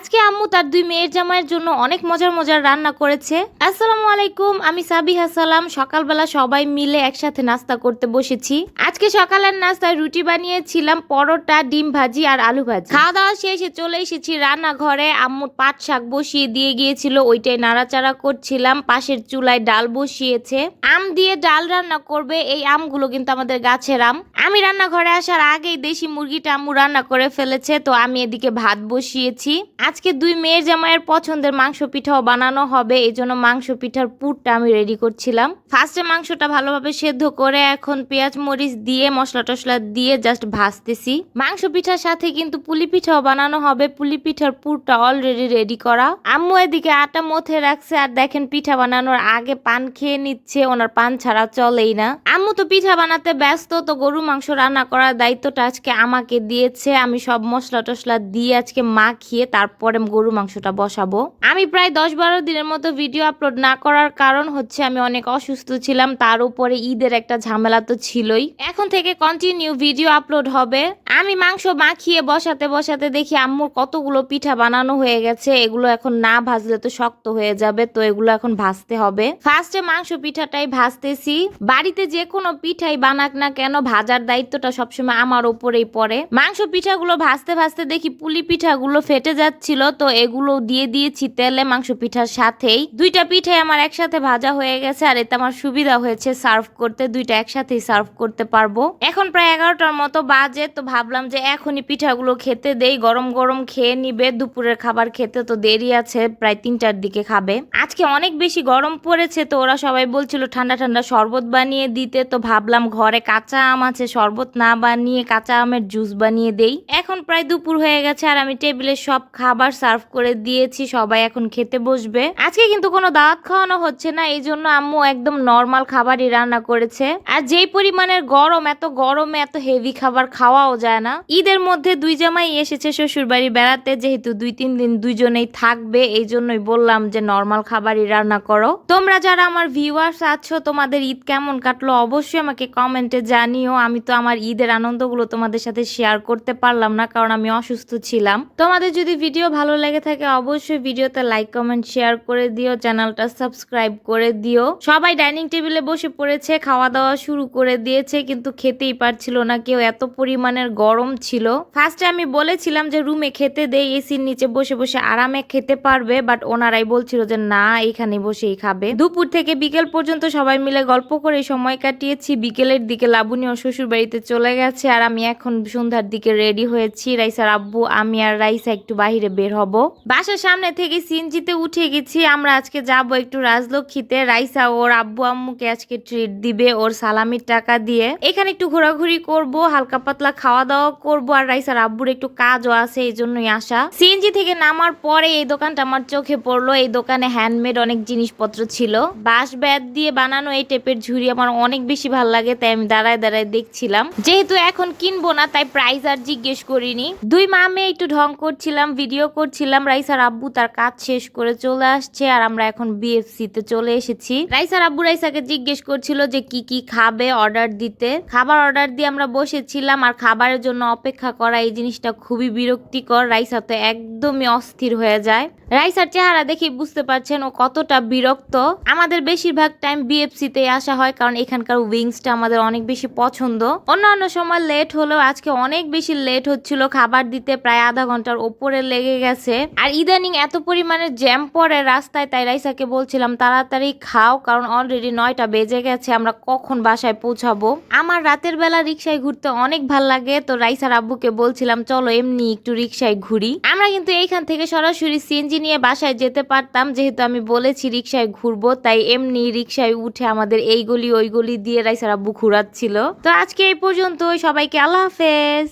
আজকে আম্মু তার দুই মেয়ের জামাইয়ের জন্য অনেক মজার মজার রান্না করেছে। আসসালামু আলাইকুম, আমি সাবিহা সালাম। সকালবেলা সবাই মিলে একসাথে নাস্তা করতে বসেছি। আজকে সকালের নাস্তায় রুটি বানিয়েছিলাম, পরোটা, ডিম ভাজি আর আলু ভাজি। খাওয়া দাওয়া শেষে চলে এসেছি রান্নাঘরে। আম্মু পাট শাক বসিয়ে দিয়ে গিয়েছিল, ওইটাই নাড়াচাড়া করছিলাম। পাশের চুলায় ডাল বসিয়েছে। আম দিয়ে ডাল রান্না করবে, এই আমগুলো কিন্তু আমাদের গাছের আম। আমি রান্নাঘরে আসার আগেই দেশি মুরগিটা আম্মু রান্না করে ফেলেছে, তো আমি এদিকে ভাত বসিয়েছি। আজকে দুই মেয়ের জামাইয়ের পছন্দের মাংস পিঠাও বানানো হবে, এই জন্য মাংস পিঠার পুরটা আমি রেডি করছিলাম। ফার্স্টে মাংসটা ভালোভাবে সেদ্ধ করে এখন পেঁয়াজ, মরিচ দিয়ে, মশলা টশলা দিয়ে জাস্ট ভাজতেছি। মাংস পিঠার সাথে কিন্তু পুলি পিঠাও বানানো হবে পুলি পিঠার পুরটা অলরেডি রেডি করা। আম্মু এদিকে আটা মথে রাখছে, আর দেখেন পিঠা বানানোর আগে পান খেয়ে নিচ্ছে, ওনার পান ছাড়া চলেই না। আম্মু তো পিঠা বানাতে ব্যস্ত, তো গরু মাংস রান্না করার দায়িত্বটা আজকে আমাকে দিয়েছে। আমি সব মশলা টশলা দিয়ে আজকে মাখিয়ে তারপরে গরু মাংসটা বসাবো। আমি প্রায় দশ বারো দিনের মতো ভিডিও আপলোড না করার কারণ হচ্ছে আমি অনেক অসুস্থ ছিলাম, তার উপরে ঈদের একটা ঝামেলা তো ছিলই। এখন থেকে কন্টিনিউ ভিডিও আপলোড হবে। আমি মাংস মাখিয়ে বসাতে বসাতে দেখি আম্মুর কতগুলো পিঠা বানানো হয়ে গেছে, এগুলো এখন না ভাজলে তো শক্ত হয়ে যাবে, তো এগুলো এখন ভাজতে হবে। ফার্স্টে মাংস পিঠাটাই ভাজতেছি। বাড়িতে যে কোনো পিঠাই বানাক না কেন ভাজার দায়িত্বটা সবসময় আমার উপরেই পড়ে। মাংস পিঠাগুলো ভাজতে ভাজতে দেখি পুলি পিঠাগুলো ফেটে যাচ্ছিল তো এগুলো দিয়ে দিয়েছি তেলে মাংস পিঠার সাথেই। দুইটা পিঠে আমার একসাথে ভাজা হয়ে গেছে, আর এতে আমার সুবিধা হয়েছে সার্ভ করতে। দুইটা একসাথেই সার্ভ করতে পারব। এখন প্রায় এগারোটার মতো বাজে, তো ভাবলাম যে এখনই পিঠাগুলো খেতে দেই। গরম গরম খেয়ে নিবে, দুপুরের খাবার খেতে তো দেরি আছে, প্রায় তিনটার দিকে খাবে। আজকে অনেক বেশি গরম পড়েছে, তো ওরা সবাই বলছিল ঠান্ডা ঠান্ডা শরবত বানিয়ে দিতে। তো ভাবলাম ঘরে কাঁচা আম আছে, শরবত না বানিয়ে কাঁচা আমের জুস বানিয়ে দেই। এখন প্রায় দুপুর হয়ে গেছে, আর আমি টেবিলে সব খাবার সার্ভ করে দিয়েছি, সবাই এখন খেতে বসবে। আজকে কিন্তু কোনো দাওয়াত খাওয়ানো হচ্ছে না, এই জন্য আম্মু একদম নর্মাল খাবারই রান্না করেছে। আর যেই পরিমাণের গরম, এত গরমে এত হেভি খাবার খাওয়াও যায় না। ঈদের মধ্যে দুই জামাই এসেছে শ্বশুর বাড়ি বেড়াতে, যেহেতু দুই তিন দিন দুইজনেই থাকবে, এই জন্যই বললাম যে নর্মাল খাবারই রান্না করো। তোমরা যারা আমার ভিউয়ার্স আছো, তোমাদের ঈদ কেমন কাটলো অবশ্যই আমাকে কমেন্টে জানিও। আমি তো আমার ঈদের আনন্দগুলো তোমাদের সাথে শেয়ার করতে পারলাম না, কারণ আমি অসুস্থ ছিলাম। তোমাদের যদি ভিডিও ভালো লেগে থাকে অবশ্যই ভিডিওতে লাইক, কমেন্ট, শেয়ার করে দিও, চ্যানেলটা সাবস্ক্রাইব করে দিও। সবাই ডাইনিং টেবিলে বসে পড়েছে খাওয়া দাওয়া শুরু করে দিয়েছে, কিন্তু খেতেই পারছিল না, কেউ এত পরিমাণের গরম ছিল। ফার্স্টে আমি বলেছিলাম যে রুমে খেতে দেই এসির নিচে বসে বসে আরামে খেতে পারবে বাট ওনারাই বলছিল যে না, এখানে বসেই খাবে। দুপুর থেকে বিকেল পর্যন্ত সবাই মিলে গল্প করে সময় কাটিয়েছি, বিকেলের দিকে লাবণী ও শ্বশুর বাড়িতে চলে গেছে, আর আমি এখন সন্ধ্যার দিকে রেডি হয়েছি। রাইসার আব্বু, আমি আর রাইসা একটু বাইরে বের হব। বাসার সামনে থেকে সিনজিতে উঠে গেছি। আমরা আজকে যাব একটু রাজলক্ষ্মীতে। রাইসা ওর আব্বু আম্মুকে আজকে ট্রিট দিবে ওর সালামির টাকা দিয়ে। এখানে একটু ঘোরাঘুরি করব, হালকা পাতলা খাওয়া দাওয়া করব আর রাইসার আব্বুর একটু কাজও আছে, এই জন্যই আসা। সিএনজি থেকে নামার পরে এই দোকানটা আমার চোখে পড়ল। এই দোকানে হ্যান্ডমেড অনেক জিনিসপত্র ছিল। বাঁশ ব্যাত দিয়ে বানানো এই টেপের ঝুড়ি আমার অনেক বেশি ভালো লাগে, তাই আমি দাঁড়ায় দাঁড়ায় দেখছিলাম। যেহেতু এখন কিনবো না, তাই প্রাইস আর জিজ্ঞেস করিনি। দুই মা মেয়ে একটু ঢং করছিলাম ভিডিও করছিলাম। রাইসার আব্বু তার কাজ শেষ করে চলে আসছে আর আমরা এখন বিএফসি তে চলে এসেছি। রাইসার আব্বু রাইসাকে জিজ্ঞেস করছিল যে কি কি খাবে অর্ডার দিতে। খাবার অর্ডার দিয়ে আমরা বসেছিলাম আর খাবারের জন্য অপেক্ষা করা এই জিনিসটা খুবই বিরক্তিকর। রাইসা তো একদমই অস্থির হয়ে যায়। রাইসার চেহারা দেখে বুঝতে পারছেন ও কতটা বিরক্ত। আমাদের বেশিরভাগ টাইম বিএফসি তে আসা হয় কারণ এখানকার উইংসটা আমাদের অনেক বেশি পছন্দ। অন্যান্য সময় লেট হলেও আজকে অনেক বেশি লেট হচ্ছিল। খাবার দিতে প্রায় আধা ঘণ্টার ওপরে লেগে গেছে। আর ইদানিং এত পরিমাণে জ্যাম পড়ে রাস্তায়, তাই রাইসাকে বলছিলাম, তাড়াতাড়ি খাও, কারণ অলরেডি নয়টা বেজে গেছে, আমরা কখন বাসায় পৌঁছাবো? আমার রাতের বেলা রিক্সায় ঘুরতে অনেক ভালো লাগে, তো রাইসার আব্বুকে বলছিলাম, চলো এমনি একটু রিক্সায় ঘুরি। আমরা কিন্তু এইখান থেকে সরাসরি সিএনজি নিয়ে বাসায় যেতে পারতাম, যেহেতু আমি বলেছি রিক্সায় ঘুরবো, তাই এমনি রিক্সায় উঠে আমাদের এই গলি, ওই গলি দিয়ে রাইসার আব্বু ঘুরাচ্ছিল। তো আজকে এই পর্যন্ত সবাইকে আল্লাহ হাফেজ।